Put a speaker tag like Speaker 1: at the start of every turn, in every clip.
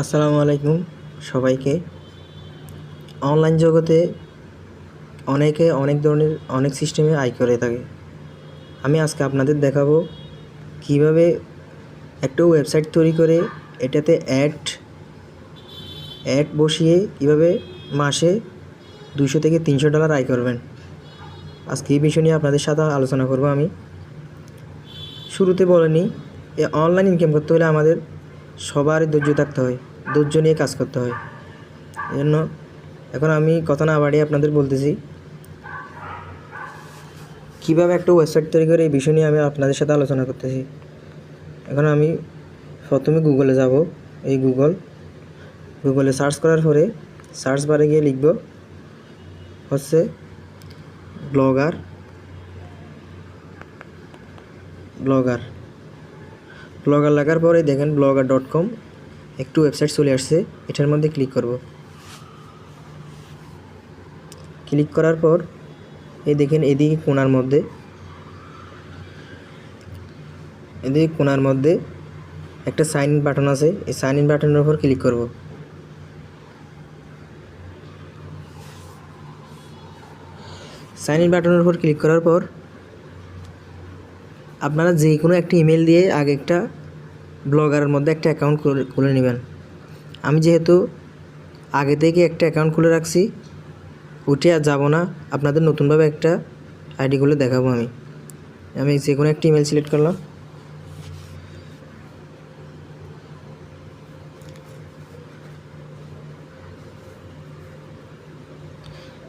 Speaker 1: আসসালামু আলাইকুম সবাইকে। অনলাইন জগতে অনেকে অনেক ধরনের, অনেক সিস্টেমে আয় করে থাকে। আমি আজকে আপনাদের দেখাবো কীভাবে একটা ওয়েবসাইট তৈরি করে এটাতে অ্যাড অ্যাড বসিয়ে কীভাবে মাসে দুশো থেকে তিনশো ডলার আয় করবেন। আজকে এই বিষয় নিয়ে আপনাদের সাথে আলোচনা করব আমি। শুরুতে বলেনি এ অনলাইন ইনকাম করতে হলে আমাদের সবারই ধৈর্য থাকতে হয়, ধৈর্য নিয়ে কাজ করতে হয়। এই জন্য এখন আমি কথা না বাড়িয়ে আপনাদের বলতেছি, কীভাবে একটা ওয়েবসাইট তৈরি করে এই বিষয় নিয়ে আমি আপনাদের সাথে আলোচনা করতেছি। এখন আমি প্রথমে গুগলে যাব, এই গুগল গুগলে সার্চ করার পরে সার্চ বারে গিয়ে লিখব হচ্ছে ব্লগার ব্লগার ব্লগার লাগার পরে দেখেন ব্লগার ডট কম একটু ওয়েবসাইট চলে আসছে। এটার মধ্যে ক্লিক করব। ক্লিক করার পর এই দেখেন এদিকে কোনার মধ্যে। এদিকে কোনার মধ্যে একটা সাইন ইন বাটন আছে। এই সাইন ইন বাটনের উপর ক্লিক করব। সাইন ইন বাটনের উপর ক্লিক করার পর আপনারা যে কোনো একটা ইমেল দিয়ে আগে একটা ব্লগারের মধ্যে একটা অ্যাকাউন্ট খুলে নেবেন। আমি যেহেতু আগে থেকে একটা অ্যাকাউন্ট খুলে রাখছি, উঠে আর যাব না, আপনাদের নতুনভাবে একটা আইডি খুলে দেখাবো আমি। আমি যে কোনো একটা ইমেল সিলেক্ট করলাম।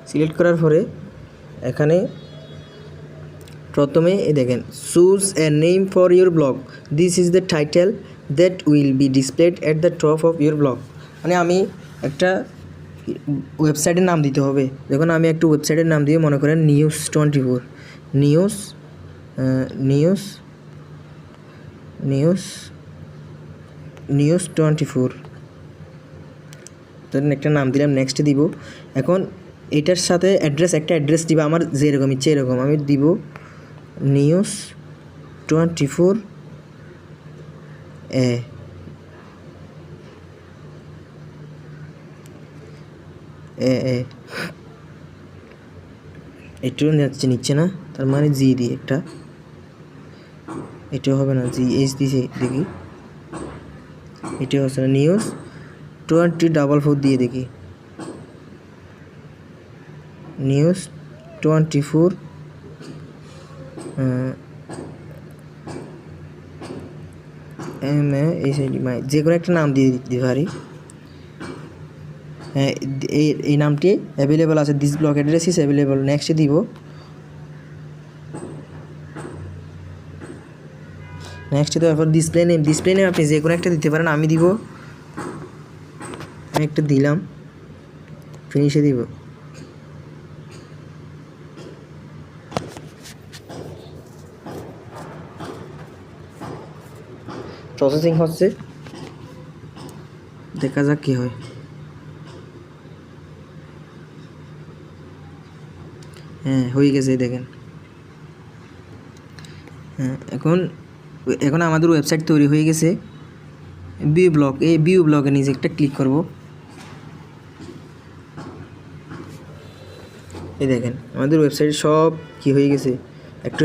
Speaker 1: সিলেক্ট করার পরে এখানে প্রথমে দেখেন choose a name for your blog this is the title that will be displayed at the top of your blog মানে আমি একটা ওয়েবসাইটের নাম দিতে হবে। দেখুন আমি একটা ওয়েবসাইটের নাম দিয়ে মনে করেন news twenty four news news news news twenty four ধরেন একটা নাম দিলাম নেক্সট দিব। এখন এটার সাথে অ্যাড্রেস একটা অ্যাড্রেস দিব, আমার যেরকম ইচ্ছে এরকম। আমি দিব নিউজ টোয়েন্টি ফোর এ এ এ। যাচ্ছে নিচ্ছে না? তার মানে জি দিই একটা। এটা হবে না, জি এইচ দিয়েছে দেখি। এটা হচ্ছে না, নিউজ টোয়েন্টি ডাবল ফোর দিয়ে দেখি। নিউজ টোয়েন্টি ফোর এম, এ এই সাইড মাই যে কোনো একটা নাম দিয়ে দিতে পারি। হ্যাঁ এই এই নামটি অ্যাভেলেবল আছে this blog address is available নেক্সটে দিব। নেক্সটে তো এখন ডিসপ্লে নেম ডিসপ্লে নেম আপনি যে কোনো একটা দিতে পারেন, আমি দিব। আমি একটা দিলাম ফিনিশে দিব। প্রসেসিং হচ্ছে। দেখা যাক কী হয়। হ্যাঁ হয়ে গেছে দেখেন। হ্যাঁ এখন এখন আমাদের ওয়েবসাইট তৈরি হয়ে গেছে। বিউ ব্লগ এই বিউ ব্লগে নিজে একটা ক্লিক করব। এই দেখেন, আমাদের ওয়েবসাইট সব কি হয়ে গেছে। একটু